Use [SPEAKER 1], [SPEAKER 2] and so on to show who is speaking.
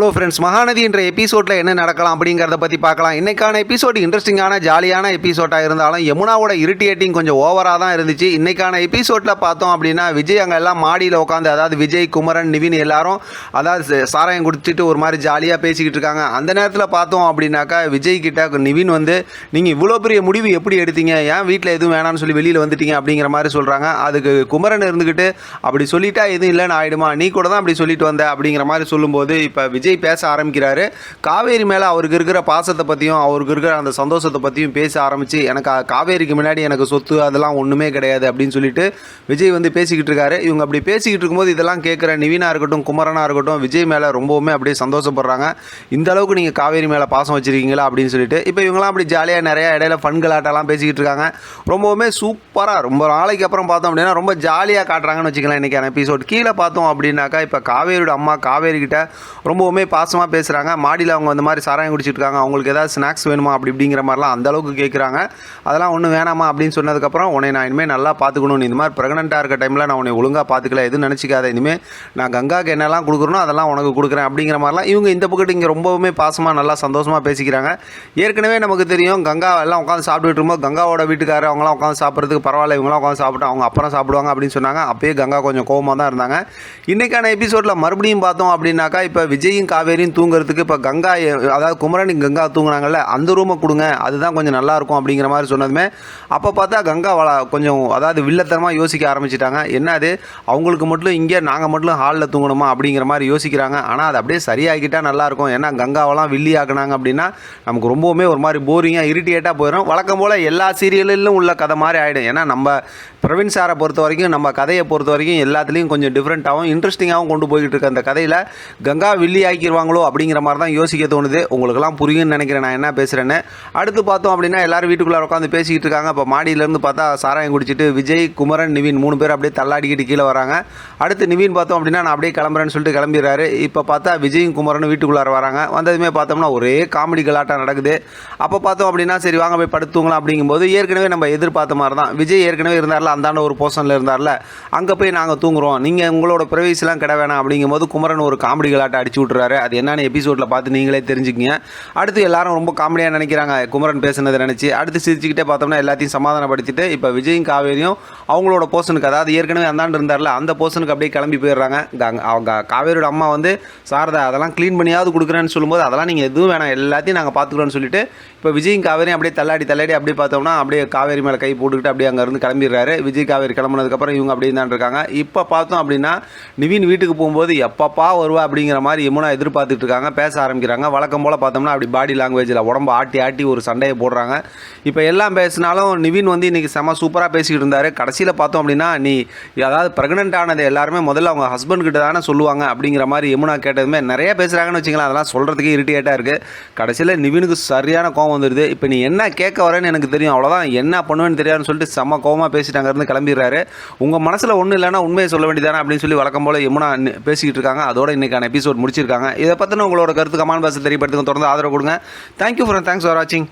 [SPEAKER 1] Hello friends Mahanadi என்ற எபிசோடில் என்ன நடக்கலாம் அப்படிங்கிறத பற்றி பார்க்கலாம். இன்னைக்கான எபிசோட் இன்ட்ரெஸ்டிங்கான ஜாலியான எபிசோடாக இருந்தாலும் யமுனாவோட இரிட்டேட்டிங் கொஞ்சம் ஓவராக தான் இருந்துச்சு. இன்னைக்கான எபிசோடில் பார்த்தோம் அப்படின்னா விஜய் அங்கே எல்லாம் மாடியில் உட்காந்து அதாவது விஜய் குமரன் நிவின் எல்லாரும் அதாவது சாராயம் குடிச்சிட்டு ஒரு மாதிரி ஜாலியாக பேசிக்கிட்டு இருக்காங்க. அந்த நேரத்தில் பார்த்தோம் அப்படின்னாக்கா விஜய் கிட்ட நிவின் வந்து நீங்கள் இவ்வளோ பெரிய முடிவு எப்படி எடுத்தீங்க? ஏன் வீட்டில் எதுவும் வேணாம்னு சொல்லி வெளியில் வந்துட்டீங்க? அப்படிங்கிற மாதிரி சொல்கிறாங்க அதுக்கு குமரன் இருந்துக்கிட்டு அப்படி சொல்லிட்டா எதுவும் இல்லைன்னு ஆயிடுமா? நீ கூட தான் அப்படி சொல்லிட்டு வந்த. அப்படிங்கிற மாதிரி சொல்லும்போது இப்போ விஜய் பேச ஆரம்பிக்கிறாரு. காவேரி மேலே அவருக்கு இருக்கிற பாசத்தை பற்றியும் அவருக்கு இருக்கிற அந்த சந்தோஷத்தை பற்றியும் பேச ஆரம்பித்து எனக்கு காவேரிக்கு முன்னாடி எனக்கு சொத்து அதெல்லாம் ஒன்றுமே கிடையாது அப்படின்னு சொல்லிட்டு விஜய் வந்து பேசிக்கிட்டு இருக்காரு. இவங்க அப்படி பேசிக்கிட்டு இருக்கும்போது இதெல்லாம் கேட்குற நிவினா இருக்கட்டும் குமரனாக இருக்கட்டும் விஜய் மேலே ரொம்பவுமே அப்படியே சந்தோஷப்படுறாங்க. இந்த அளவுக்கு நீங்கள் காவேரி மேலே பாசம் வச்சுருக்கீங்களா அப்படின்னு சொல்லிட்டு இப்போ இவங்களாம் அப்படி ஜாலியாக நிறையா இடையில ஃபன் கலாட்டெல்லாம் பேசிக்கிட்டு இருக்காங்க. ரொம்பவுமே சூப்பராக ரொம்ப நாளைக்கு அப்புறம் பார்த்தோம் அப்படின்னா ரொம்ப ஜாலியாக காட்டுறாங்கன்னு வச்சுக்கலாம் இன்றைக்கான எபிசோட் கீழே பார்த்தோம் அப்படின்னாக்கா இப்போ காவேரியோட அம்மா காவேரி கிட்ட ரொம்பவுமே பாசமாக பேசுகிறாங்க மாடியில் அவங்க அந்த மாதிரி சாராயம் குடிச்சிட்டு இருக்காங்க. அவங்களுக்கு ஏதாவது ஸ்நாக்ஸ் வேணுமா? அப்படி இப்படிங்கிற மாதிரிலாம் அந்த அளவுக்கு கேட்குறாங்க அதெல்லாம் ஒன்றும் வேணாமா? அப்படின்னு சொன்னதுக்கப்புறம் உன்னை நான் இனிமேல் நல்லா பார்த்துக்கணும். இந்த மாதிரி ப்ரெக்னெண்ட்டாக இருக்க டைமில் நான் உன்னை ஒழுங்காக பார்த்துக்கல. எதுவும் நினச்சிக்காத. இனிமேல் நான் கங்காக்கு என்னெல்லாம் கொடுக்குறனோ அதெல்லாம் உனக்கு கொடுக்குறேன். அப்படிங்கிற மாதிரிலாம் இவங்க இந்த பக்கத்து இங்கே ரொம்பவுமே பாசமாக நல்லா சந்தோஷமாக பேசிக்கிறாங்க. ஏற்கனவே நமக்கு தெரியும் கங்கா எல்லாம் உட்காந்து சாப்பிட்டுட்டு இருக்கும்போது கங்காவோட வீட்டுக்காரர் அவங்களாம் உட்காந்து சாப்பிட்றதுக்கு பரவாயில்ல. இவங்களாம் உட்காந்து சாப்பிட்டு அவங்க அப்புறம் சாப்பிடுவாங்க அப்படின்னு சொன்னாங்க. அப்பயே கங்கா கொஞ்சம் கோவமாக தான் இருந்தாங்க. இன்றைக்கான எபிசோடில் மறுபடியும் பார்த்தோம் அப்படின்னாக்கா இப்போ விஜயும் காவேரியும் தூங்குறதுக்கு இப்போ கங்கா அதாவது குமரன் கங்கா தூங்குனாங்கல்ல அந்த ரூமை கொடுங்க அதுதான் கொஞ்சம் நல்லா இருக்கும் அப்படிங்கிற மாதிரி சொன்னதுமே அப்போ பார்த்தா கங்கா வள கொஞ்சம் அதாவது வில்லத்தனமாக யோசிக்க ஆரம்பிச்சிட்டாங்க. என்னது அவங்களுக்கு மட்டும் இங்கே நாங்கள் மட்டும் ஹாலில் தூங்கணுமா அப்படிங்கிற மாதிரி யோசிக்கிறாங்க. ஆனால் அது அப்படியே சரியாகிக்கிட்டால் நல்லாயிருக்கும் ஏன்னா கங்காவெல்லாம் வில்லி ஆக்குனாங்க அப்படின்னா நமக்கு ரொம்பவுமே ஒரு மாதிரி போரிங்காக இரிட்டேட்டாக போயிடும். வழக்கம் போல் எல்லா சீரியலிலும் உள்ள கதை மாதிரி ஆகிடும் ஏன்னா நம்ம பிரவீன் சாரை பொறுத்த வரைக்கும் நம்ம கதையை பொறுத்த வரைக்கும் எல்லாத்துலேயும் கொஞ்சம் டிஃப்ரெண்ட்டாகவும் இன்ட்ரெஸ்டிங்காகவும் கொண்டு போய்கிட்டு இருக்க அந்த கதையில் கங்கா வில்லி ஆக்கிடுவாங்களோ அப்படிங்கிற மாதிரி தான் யோசிக்க தோணுது. உங்களுக்கெல்லாம் புரியும்னு நினைக்கிறேன் நான் என்ன பேசுகிறேன்னு அடுத்து பார்த்தோம் அப்படின்னா எல்லாரும் வீட்டுக்குள்ளே உட்காந்து பேசிக்கிட்டு இருக்காங்க. இப்போ மாடியிலேருந்து பார்த்தா சாராயம் குடிச்சிட்டு விஜய் குமரன் நிவின் மூணு பேர் அப்படியே தள்ளாடிக்கிட்டு கீழே வராங்க. அடுத்து நிவின் பார்த்தோம் அப்படின்னா நான் அப்படியே கிளம்புறேன்னு சொல்லிட்டு கிளம்பிடுறாரு. இப்போ பார்த்தா விஜயும் குமரனும் வீட்டுக்குள்ளார வராங்க. வந்ததுமே பார்த்தோம்னா ஒரே காமெடி கலாட்டம் நடக்குது. அப்போ பார்த்தோம் அப்படின்னா சரி வாங்க போய் படுத்துங்களாம் அப்படிங்கும்போது ஏற்கனவே நம்ம எதிர்பார்த்த மாதிரி தான். விஜய் ஏற்கனவே இருந்தார்ல அந்தாண்ட ஒரு போர்ஷனில் இருந்தார்ல அங்கே போய் நாங்கள் தூங்குறோம். நீங்கள் உங்களோட ப்ரைவேசிலாம் கிட வேணாம் அப்படிங்கும்போது குமரன் ஒரு காமெடி கலாட்டம் அடிச்சு விட்றாரு அது என்னென்ன எபிசோடில் பார்த்து நீங்களே தெரிஞ்சுக்கிங்க. அடுத்து எல்லாரும் ரொம்ப காமெடியாக நினைக்கிறாங்க. குமரன் பேசுனதை நினச்சி அடுத்து சிரிச்சுக்கிட்டே பார்த்தோம்னா எல்லாத்தையும் சமாதானப்படுத்திட்டு இப்போ விஜயும் காவேரியும் அவங்களோட போர்ஷனுக்கு அதாவது ஏற்கனவே அந்தாண்டு இருந்தார்ல அந்த போர்ஷனுக்கு அப்படியே கிளம்பி போயிடுறாங்க. அவங்க காவேரியோட அம்மா வந்து சாரதா அதெல்லாம் க்ளீன் பண்ணியாவது கொடுக்குறேன்னு சொல்லும்போது அதெல்லாம் நீங்கள் எதுவும் வேணாம். எல்லாத்தையும் நாங்கள் பார்த்துக்குறோன்னு சொல்லிட்டு இப்போ விஜயும் காவேரியும் அப்படியே தள்ளாடி தள்ளாடி அப்படியே பார்த்தோம்னா அப்படியே காவேரி மேலே கை போட்டுக்கிட்டு அப்படியே அங்கேருந்து கிளம்பிடுறாரு. விஜய் காவேரி கிளம்புனதுக்கப்புறம் இவங்க அப்படியே தான் இருக்காங்க. இப்போ பார்த்தோம் அப்படின்னா நிவின் வீட்டுக்கு போகும்போது எப்பப்பா வருவா அப்படிங்கிற மாதிரி யமுனா எதிர்பார்த்துட்டு இருக்காங்க பேச ஆரம்பிக்கிறாங்க. வழக்கம் போல் பார்த்தோம்னா அப்படி பாடி லாங்குவேஜில் உடம்பு ஆட்டி ஆட்டி ஒரு சண்டையை போடுறாங்க. இப்போ எல்லாம் பேசினாலும் நிவின் வந்து இன்றைக்கி செம சூப்பராக பேசிக்கிட்டு இருந்தார். கடைசியில் பார்த்தோம் அப்படின்னா நீ அதாவது ப்ரெக்னென்ட் ஆனது எல்லாருமே முதல்ல அவங்க ஹஸ்பண்ட் கிட்ட தானே சொல்லுவாங்க அப்படிங்கிற மாதிரி யமுனா கேட்டதுமே நிறைய பேசுகிறாங்கன்னு வச்சுக்கலாம் அதெல்லாம் சொல்கிறதுக்கே இரிட்டேட்டாக இருக்குது கடைசியில் நிவினுக்கு சரியான கோவம் வந்துடுது இப்போ நீ என்ன கேட்க வரேன்னு எனக்கு தெரியும். அவ்வளோதான் என்ன பண்ணுவேன்னு தெரியாதுன்னு சொல்லிட்டு செம்ம கோவமாக பேசிட்டாங்க அங்கேருந்து கிளம்பிடுறாரு. உங்கள் மனசில் ஒன்றும் இல்லைன்னா உண்மையை சொல்ல வேண்டியதானே அப்படின்னு சொல்லி வழக்கம் போல் யமுனா பேசிக்கிட்டு இருக்காங்க. அதோட இன்னைக்கான எபிசோட் முடிச்சிருக்காங்க. இதை பற்றின உங்களோட கருத்து கமான் பாஸ் தெரியப்படுத்துங்க. தொடர்ந்து ஆதரவு கொடுங்க. தேங்க்யூ ஃபார் தேங்க்ஸ் ஃபார் வாட்சிங்